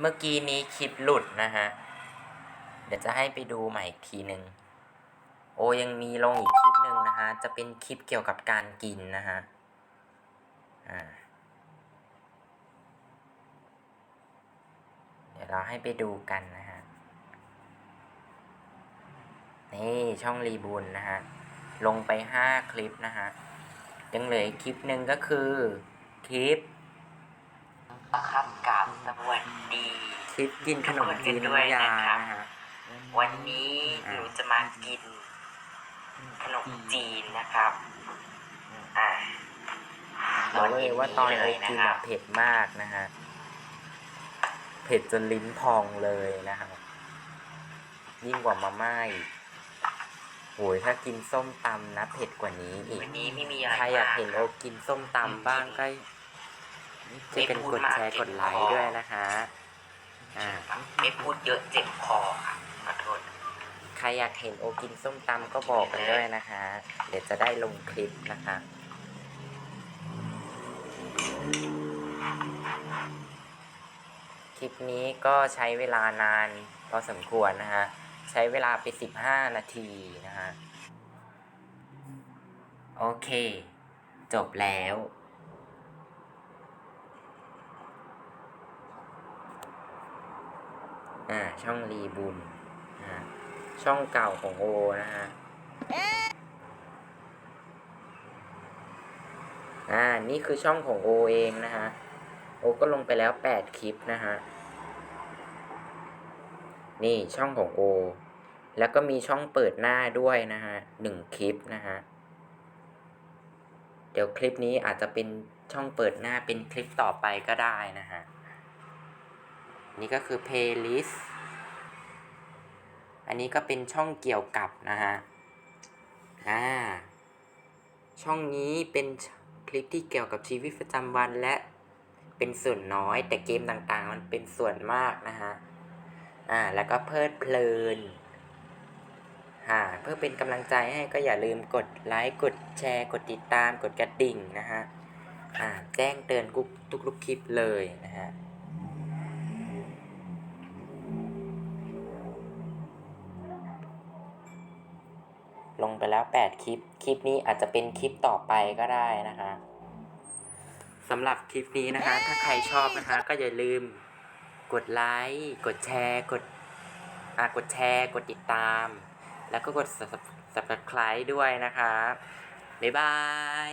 เมื่อกี้นี้คลิปหลุดนะฮะ เดี๋ยวจะให้ไปดูใหม่อีกทีหนึ่งโอยังมีลงอีกคลิปหนึ่งนะฮะ จะเป็นคลิปเกี่ยวกับการกินนะฮะ อ่า เดี๋ยวเราให้ไปดูกันนะฮะ นี่ช่องรีบุญนะฮะ ลงไปห้าคลิปนะฮะ ยังเหลืออีกคลิปหนึ่งก็คือคลิป ประคับกับสวัสดีคลิปกินขนมจีนน้ำยานะฮะวันนี้หนูจะมากินขนมจีนนะครับ อ่าบอกเลยว่าตอนโอเลยนะกินครัอะบเผ็ดมากนะฮะ เผ็ดจนลิ้นพองเลยนะฮะยิ่งกว่ามาม่าอีกโหยถ้ากินส้มตำนะเผ็ดกว่านี้อีกวันนี้ไม่มีอะไรใครอยากมเห็นโอกินส้มตำบ้างก็ ช่วยกันกดแชร์กดไลค์ด้วยนะคะ อ่า ไม่พูดเยอะเจ็บคอค่ะขอโทษใครอยากเห็นโอกินส้มตำก็บอกกันด้วยนะคะ เดี๋ยวจะได้ลงคลิปนะคะ คลิปนี้ก็ใช้เวลานานพอสมควรนะฮะใช้เวลาไป 15 นาทีนะฮะโอเค จบแล้ว อ่าช่องรีบุญนะฮะช่องเก่าของโอนะฮะอ่านี่คือช่องของโอเองนะฮะโอก็ลงไปแล้วแปดคลิปนะฮะนี่ช่องของโอแล้วก็มีช่องเปิดหน้าด้วยนะฮะหนึ่งคลิปนะฮะเดี๋ยวคลิปนี้อาจจะเป็นช่องเปิดหน้าเป็นคลิปต่อไปก็ได้นะฮะ นี่ก็คือ playlist อันนี้ก็เป็นช่องเกี่ยวกับนะฮะ อ่า ช่องนี้เป็นคลิปที่เกี่ยวกับชีวิตประจำวันและเป็นส่วนน้อยแต่เกมต่างๆ มันเป็นส่วนมากนะฮะ อ่า แล้วก็เพลิดเพลินอ่าเพื่อเป็นกำลังใจให้ก็อย่าลืมกดไลค์ กดแชร์ กดติดตาม กดกระดิ่งนะฮะ อ่า แจ้งเตือนทุกทุกคลิปเลยนะฮะ ลงไปแล้ว 8 คลิป คลิปนี้อาจจะเป็นคลิปต่อไปก็ได้นะคะสำหรับคลิปนี้นะคะ ถ้าใครชอบนะคะ ก็อย่าลืมกดไลค์ กดแชร์ กดอ่ากดแชร์ กดติดตาม แล้วก็กด subscribe ด้วยนะคะ บ๊ายบาย